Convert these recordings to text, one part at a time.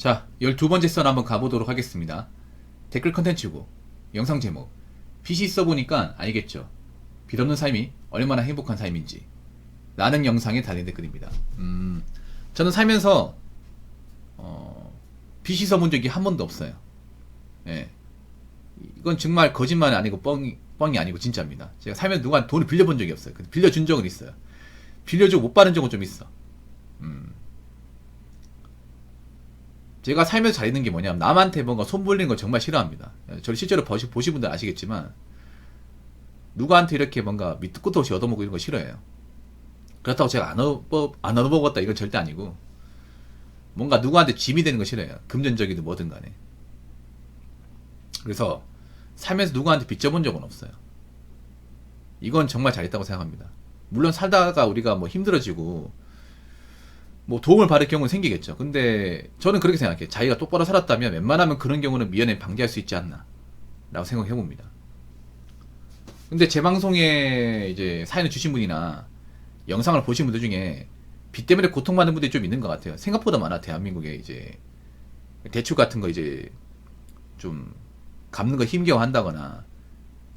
자, 12번째 선 한번 가보도록 하겠습니다. 댓글 컨텐츠고, 영상 제목. PC 써보니까 알겠죠. 빚 없는 삶이 얼마나 행복한 삶인지. 라는 영상에 달린 댓글입니다. 음, 저는 살면서, 어, PC 써본 적이 한 번도 없어요. 예. 이건 정말 거짓말이 아니고 뻥이, 뻥이 아니고 진짜입니다. 제가 살면서 누구한테 돈을 빌려본 적이 없어요. 빌려준 적은 있어요. 빌려주고 못 받은 적은 좀 있어. 제가 살면서 잘 있는 게 뭐냐면 남한테 뭔가 손 벌리는 걸 정말 싫어합니다. 저를 실제로 보시, 보신 분들 아시겠지만 누구한테 이렇게 뭔가 밑도 끝도 없이 얻어먹고 이런 거 싫어해요. 그렇다고 제가 안, 얻어, 안 얻어먹었다 이건 절대 아니고 뭔가 누구한테 짐이 되는 거 싫어해요. 금전적이든 뭐든 간에. 그래서 살면서 누구한테 빚져본 적은 없어요. 이건 정말 잘했다고 생각합니다. 물론 살다가 우리가 뭐 힘들어지고 뭐 도움을 받을 경우는 생기겠죠. 근데 저는 그렇게 생각해요. 자기가 똑바로 살았다면 웬만하면 그런 경우는 미연에 방지할 수 있지 않나. 라고 생각해 봅니다. 근데 제 방송에 이제 사연을 주신 분이나 영상을 보신 분들 중에 빚 때문에 고통받는 분들이 좀 있는 것 같아요. 생각보다 많아, 대한민국에 이제. 대출 같은 거 이제 좀 갚는 거 힘겨워 한다거나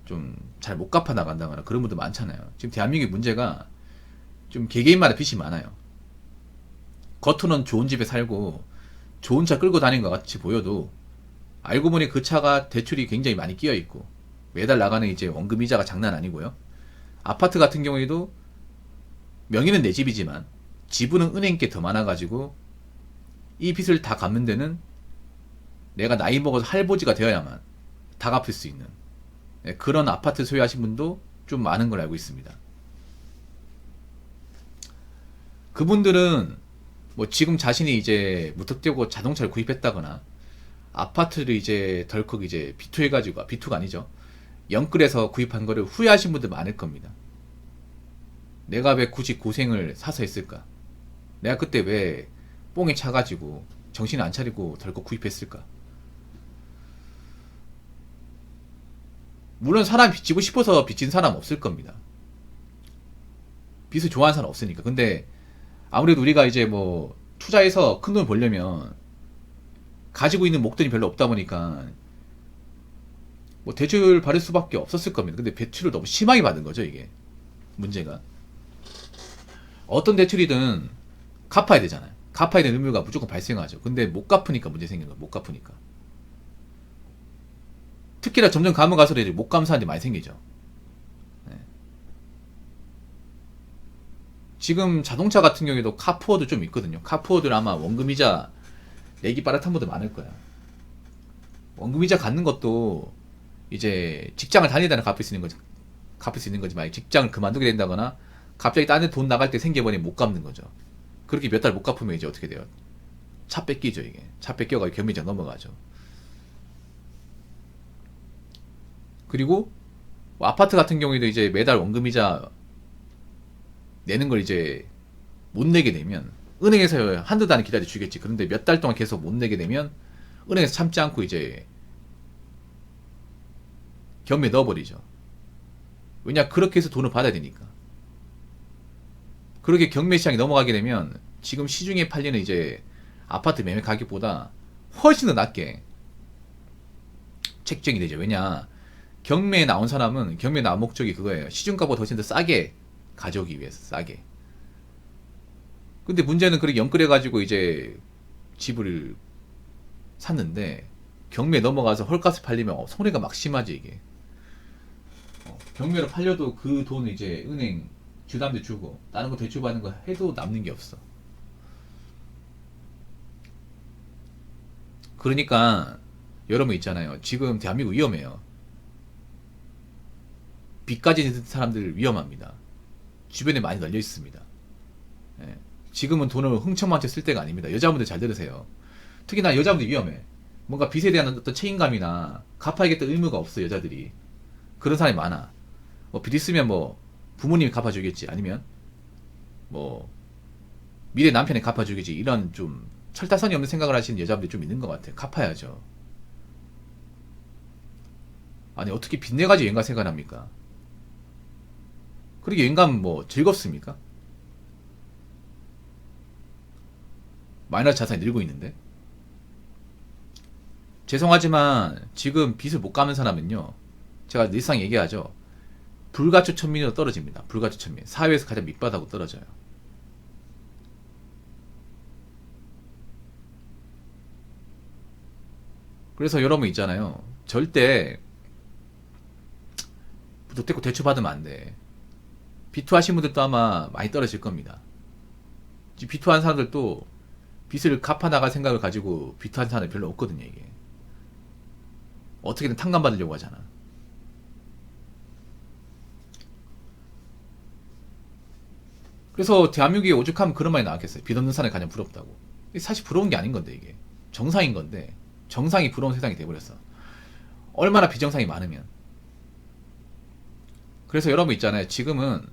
좀 잘 못 갚아 나간다거나 그런 분들 많잖아요. 지금 대한민국의 문제가 좀 개개인마다 빚이 많아요. 겉으로는 좋은 집에 살고 좋은 차 끌고 다니는 것 같이 보여도 알고 보니 그 차가 대출이 굉장히 많이 끼어 있고 매달 나가는 이제 원금 이자가 장난 아니고요. 아파트 같은 경우에도 명의는 내 집이지만 지분은 은행께 더 많아가지고 이 빚을 다 갚는 데는 내가 나이 먹어서 할보지가 되어야만 다 갚을 수 있는 네, 그런 아파트 소유하신 분도 좀 많은 걸 알고 있습니다. 그분들은 뭐 지금 자신이 이제 무턱대고 자동차를 구입했다거나 아파트를 이제 덜컥 이제 비투 해가지고 비투가 아니죠 영끌에서 구입한 거를 후회하신 분들 많을 겁니다. 내가 왜 굳이 고생을 사서 했을까? 내가 그때 왜 뽕에 차가지고 정신 안 차리고 덜컥 구입했을까? 물론 사람 빚지고 싶어서 빚진 사람 없을 겁니다. 빚을 좋아하는 사람 없으니까. 근데 아무래도 우리가 이제 뭐 투자해서 큰 돈 벌려면 가지고 있는 목돈이 별로 없다 보니까 뭐 대출 받을 수밖에 없었을 겁니다. 근데 대출을 너무 심하게 받은 거죠, 이게. 문제가. 어떤 대출이든 갚아야 되잖아요. 갚아야 되는 의무가 무조건 발생하죠. 근데 못 갚으니까 문제 생긴 거예요. 못 갚으니까. 특히나 점점 가면 갈수록 이제 못 갚는 사람들이 많이 생기죠. 지금 자동차 같은 경우에도 카푸어도 좀 있거든요. 카푸어들 아마 원금이자 내기 빠듯한 분들 많을 거야. 원금이자 갖는 것도 이제 직장을 다니다는 갚을 수 있는 거지. 갚을 수 있는 거지. 만약 직장을 그만두게 된다거나 갑자기 딴 데 돈 나갈 때 생겨버리면 못 갚는 거죠. 그렇게 몇 달 못 갚으면 이제 어떻게 돼요? 차 뺏기죠, 이게. 차 뺏겨가지고 경비장 넘어가죠. 그리고 뭐 아파트 같은 경우에도 이제 매달 원금이자 내는 걸 이제 못 내게 되면 은행에서 한두 달은 기다려 주겠지. 그런데 몇 달 동안 계속 못 내게 되면 은행에서 참지 않고 이제 경매 넣어버리죠. 왜냐 그렇게 해서 돈을 받아야 되니까. 그렇게 경매 시장이 넘어가게 되면 지금 시중에 팔리는 이제 아파트 매매 가격보다 훨씬 더 낮게 책정이 되죠. 왜냐 경매에 나온 사람은 경매 나온 목적이 그거예요. 시중가보다 훨씬 더 싸게 가져오기 위해서 싸게. 근데 문제는 그렇게 연끌해 가지고 이제 집을 샀는데 경매 넘어가서 헐값에 팔리면 손해가 막 심하지 이게. 어, 경매로 팔려도 그 돈을 이제 은행 주담대 주고 다른 거 대출 받는 거 해도 남는 게 없어. 그러니까 여러분 있잖아요. 지금 대한민국 위험해요. 빚까지 있는 사람들 위험합니다. 주변에 많이 널려 있습니다. 예. 지금은 돈을 흥청망청 쓸 때가 아닙니다. 여자분들 잘 들으세요. 특히나 여자분들 위험해. 뭔가 빚에 대한 어떤 책임감이나 갚아야겠다 의무가 없어 여자들이. 그런 사람이 많아. 뭐빚 있으면 뭐 부모님이 갚아주겠지 아니면 뭐 미래 남편이 갚아주겠지 이런 좀 철타선이 없는 생각을 하시는 여자분들이 좀 있는 것 같아요. 갚아야죠. 아니 어떻게 빚내 가지고 여행 갈 생각합니까? 여행 가면 뭐 즐겁습니까? 마이너스 자산이 늘고 있는데 죄송하지만 지금 빚을 못 갚는 사람은요. 제가 늘상 얘기하죠. 불가초 천민으로 떨어집니다. 불가초 천민. 사회에서 가장 밑바닥으로 떨어져요. 그래서 여러분 있잖아요. 절대 부도떼고 대출 받으면 안 돼. 비투 하신 분들도 아마 많이 떨어질 겁니다. 지금 비투 한 사람들도 빚을 갚아 나갈 생각을 가지고 비투 한 사람이 별로 없거든요, 이게. 어떻게든 탕감 받으려고 하잖아. 그래서 대한민국이 오죽하면 그런 말이 나왔겠어요. 빚 없는 사람이 가장 부럽다고. 사실 부러운 게 아닌 건데, 이게. 정상인 건데, 정상이 부러운 세상이 돼버렸어. 얼마나 비정상이 많으면. 그래서 여러분 있잖아요. 지금은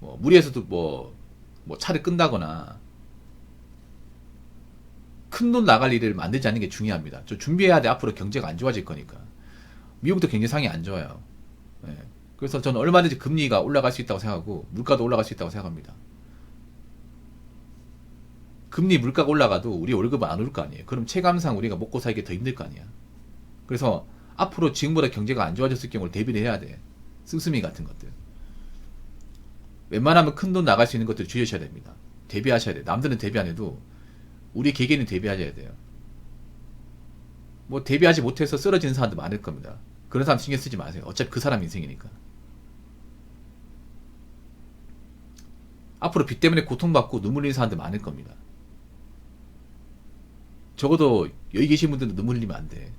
뭐 무리해서도 뭐, 뭐 차를 끈다거나 큰 돈 나갈 일을 만들지 않는 게 중요합니다. 저 준비해야 돼. 앞으로 경제가 안 좋아질 거니까. 미국도 경제상이 안 좋아요. 예. 그래서 저는 얼마든지 금리가 올라갈 수 있다고 생각하고 물가도 올라갈 수 있다고 생각합니다. 금리 물가가 올라가도 우리 월급은 안올거 아니에요. 그럼 체감상 우리가 먹고 살기 더 힘들 거 아니야. 그래서 앞으로 지금보다 경제가 안 좋아졌을 경우를 대비를 해야 돼. 씀씀이 같은 것들. 웬만하면 큰 돈 나갈 수 있는 것들 줄이셔야 됩니다. 대비하셔야 돼. 남들은 대비 안 해도 우리 개개인은 대비하셔야 돼요. 뭐 대비하지 못해서 쓰러지는 사람도 많을 겁니다. 그런 사람 신경 쓰지 마세요. 어차피 그 사람 인생이니까. 앞으로 빚 때문에 고통받고 눈물 흘리는 사람들 많을 겁니다. 적어도 여기 계신 분들도 눈물 흘리면 안 돼.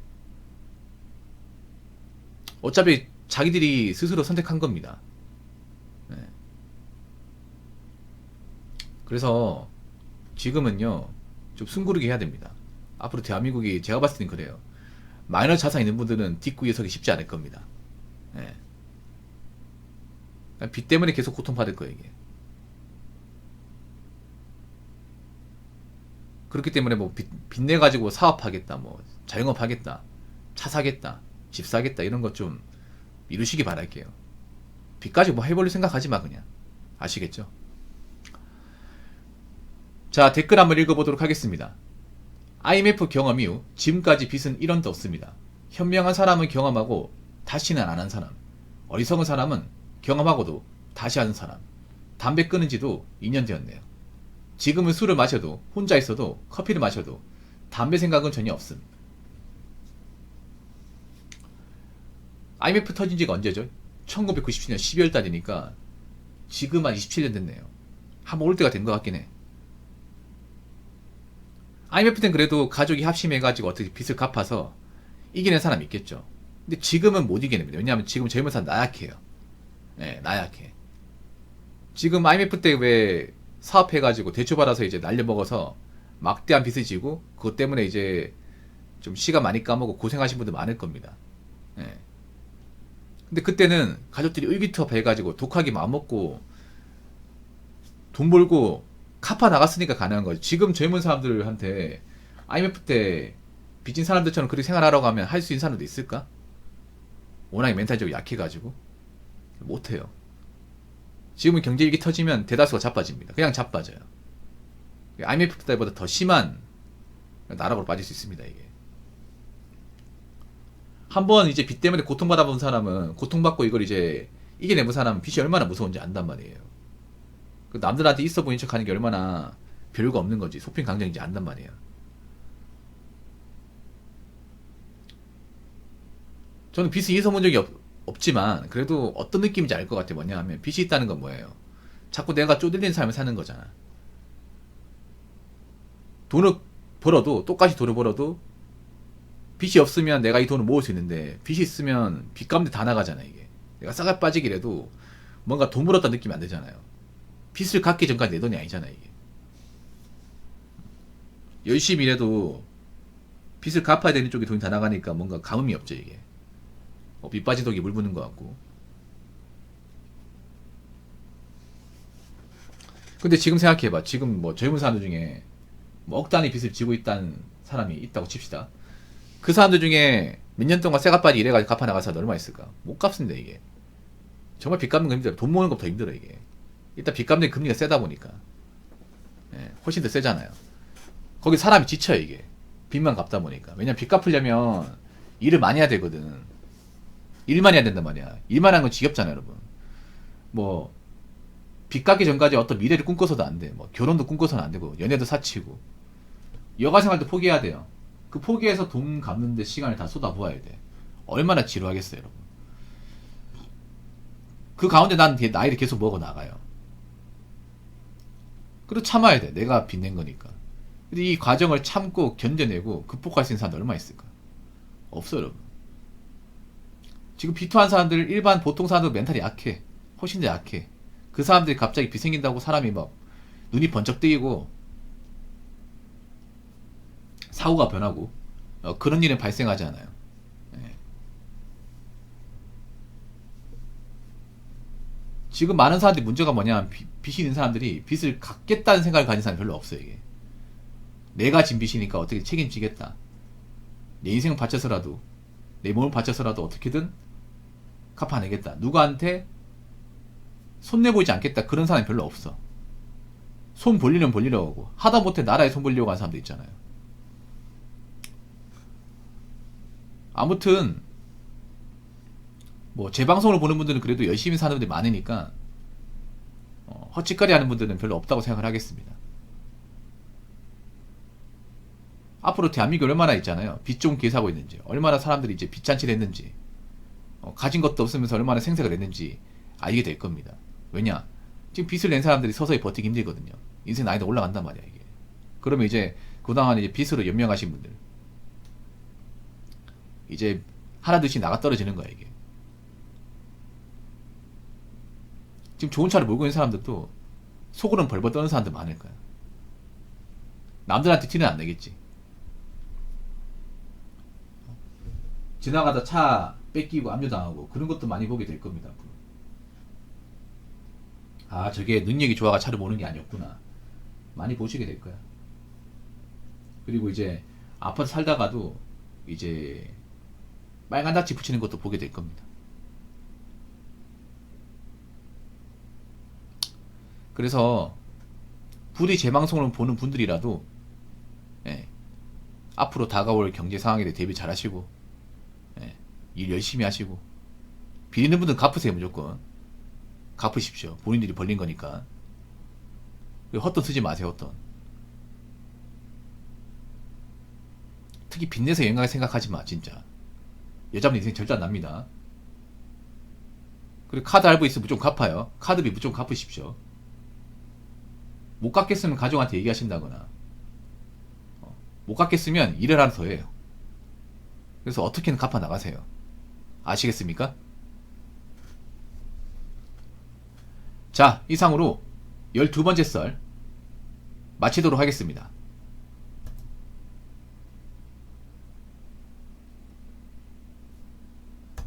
어차피 자기들이 스스로 선택한 겁니다. 네. 그래서 지금은요, 좀 숨고르게 해야 됩니다. 앞으로 대한민국이 제가 봤을 땐 그래요. 마이너 자산 있는 분들은 뒷구이에 서기 쉽지 않을 겁니다. 네. 빚 때문에 계속 고통받을 거예요, 이게. 그렇기 때문에 뭐 빚, 빚내 가지고 사업하겠다, 뭐 자영업 하겠다, 차 사겠다, 집 사겠다 이런 것 좀 이루시기 바랄게요. 빚까지 뭐 해볼 생각하지 마 그냥 아시겠죠? 자 댓글 한번 읽어보도록 하겠습니다. IMF 경험 이후 지금까지 빚은 1원도 없습니다. 현명한 사람은 경험하고 다시는 안 한 사람, 어리석은 사람은 경험하고도 다시 하는 사람. 담배 끊은 지도 2년 되었네요. 지금은 술을 마셔도 혼자 있어도 커피를 마셔도 담배 생각은 전혀 없음. IMF 터진 지가 언제죠? 1997년 12월 달이니까 지금 한 27년 됐네요. 한번 올 때가 된 것 같긴 해. IMF 땐 그래도 가족이 합심해가지고 어떻게 빚을 갚아서 이기는 사람이 있겠죠. 근데 지금은 못 이겨냅니다. 왜냐하면 지금 젊은 사람 나약해요. 네, 나약해. 지금 IMF 때 왜 사업해가지고 대출받아서 이제 날려먹어서 막대한 빚을 지고 그것 때문에 이제 좀 시간 많이 까먹고 고생하신 분들 많을 겁니다. 네. 근데 그때는 가족들이 의기투합 해가지고 독하게 마음먹고 돈 벌고 카파 나갔으니까 가능한 거지. 지금 젊은 사람들한테 IMF 때 빚진 사람들처럼 그렇게 생활하라고 하면 할 수 있는 사람도 있을까? 워낙에 멘탈적으로 약해가지고 못해요. 지금은 경제 위기 터지면 대다수가 자빠집니다. 그냥 자빠져요. IMF 때보다 더 심한 나락으로 빠질 수 있습니다. 이게. 한번 이제 빚 때문에 고통받아 본 사람은 고통받고 이걸 이제 이겨내본 사람은 빚이 얼마나 무서운지 안단 말이에요. 그 남들한테 있어 보인 척 하는 게 얼마나 별거 없는 건지 소핀 강정인지 안단 말이에요. 저는 빚을 이겨서 본 적이 없, 없지만 그래도 어떤 느낌인지 알 것 같아요. 뭐냐 하면 빚이 있다는 건 뭐예요? 자꾸 내가 쪼들린 삶을 사는 거잖아. 돈을 벌어도 똑같이 돈을 벌어도 빚이 없으면 내가 이 돈을 모을 수 있는데 빚이 있으면 빚 갚는데 다 나가잖아 이게. 내가 싸가 빠지기라도 뭔가 돈 벌었다 느낌이 안 되잖아요. 빚을 갚기 전까지 내 돈이 아니잖아 이게. 열심히 일해도 빚을 갚아야 되는 쪽에 돈이 다 나가니까 뭔가 감흥이 없죠 이게. 어, 빚 빠진 독이 물 부는 것 같고. 근데 지금 생각해봐. 지금 뭐 젊은 사람들 중에 뭐억 단위 빚을 지고 있다는 사람이 있다고 칩시다. 그 사람들 중에 몇 년 동안 쇠가빠지 일해가지고 갚아 사람 얼마 있을까? 못 갚습니다 이게. 정말 빚 갚는 거 힘들어. 돈 모으는 것더 힘들어 이게. 일단 빚 갚는 금리가 세다 보니까. 예, 훨씬 더 세잖아요. 거기 사람이 지쳐요 이게. 빚만 갚다 보니까. 왜냐면 빚 갚으려면 일을 많이 해야 되거든. 일만 해야 된단 말이야. 일만 하는 건 지겹잖아, 여러분. 뭐, 빚 갚기 전까지 어떤 미래를 꿈꿔서도 안 돼. 뭐, 결혼도 꿈꿔서는 안 되고, 연애도 사치고, 여가 생활도 포기해야 돼요. 그 포기해서 돈 갚는데 시간을 다 쏟아부어야 돼. 얼마나 지루하겠어요, 여러분. 그 가운데 난 나이를 계속 먹어 나가요. 그리고 참아야 돼. 내가 빚낸 거니까. 근데 이 과정을 참고 견뎌내고 극복할 수 있는 사람들 얼마 있을까? 없어요, 여러분. 지금 비토한 사람들, 일반 보통 사람들 멘탈이 약해. 훨씬 더 약해. 그 사람들이 갑자기 빚 생긴다고 사람이 막 눈이 번쩍 뜨이고 사고가 변하고 어, 그런 일은 발생하지 않아요. 예. 지금 많은 사람들이 문제가 뭐냐면 빚- 빚이 있는 사람들이 빚을 갚겠다는 생각을 가진 사람이 별로 없어요 이게. 내가 진 빚이니까 어떻게 책임지겠다. 내 인생을 바쳐서라도 내 몸을 바쳐서라도 어떻게든 갚아내겠다. 누구한테 손내 보이지 않겠다. 그런 사람이 별로 없어. 손 벌리면 벌리려고 하고 하다 못해 나라에 손 벌리려고 하는 사람도 있잖아요. 아무튼 뭐제 방송을 보는 분들은 그래도 열심히 사는 분들이 많으니까 어, 헛짓거리 하는 분들은 별로 없다고 생각을 하겠습니다. 앞으로 대한민국 얼마나 있잖아요. 빚 좋은 기사하고 있는지, 얼마나 사람들이 이제 빚잔치를 했는지, 어, 가진 것도 없으면서 얼마나 생색을 냈는지 알게 될 겁니다. 왜냐? 지금 빚을 낸 사람들이 서서히 버티기 힘들거든요. 인생 나이도 올라간단 말이야, 이게. 그러면 이제 그동안 이제 빚으로 연명하신 분들, 이제 하나둘씩 나가 떨어지는 거야, 이게. 지금 좋은 차를 몰고 있는 사람들도 속으로는 벌벌 떠는 사람들 많을 거야. 남들한테 티는 안 내겠지. 지나가다 차 뺏기고 압류당하고 그런 것도 많이 보게 될 겁니다. 아, 저게 능력이 좋아가 차를 모는 게 아니었구나. 많이 보시게 될 거야. 그리고 이제 아파트 살다가도 이제 빨간 닥지 붙이는 것도 보게 될 겁니다. 그래서 부디 제 방송을 보는 분들이라도 예, 앞으로 다가올 경제 상황에 대해 대비 잘 하시고 예, 일 열심히 하시고 비리는 분들은 갚으세요 무조건. 갚으십시오. 본인들이 벌린 거니까. 헛돈 쓰지 마세요 헛돈. 특히 빚내서 영광을 생각하지 마 진짜. 여자분 인생 절대 안 납니다. 그리고 카드 알고 있으면 무조건 갚아요. 카드비 무조건 갚으십시오 못 갚겠으면 가족한테 얘기하신다거나 어, 못 갚겠으면 일을 하나 더 해요. 그래서 어떻게든 갚아 나가세요. 아시겠습니까? 자, 이상으로 12번째 썰 마치도록 하겠습니다.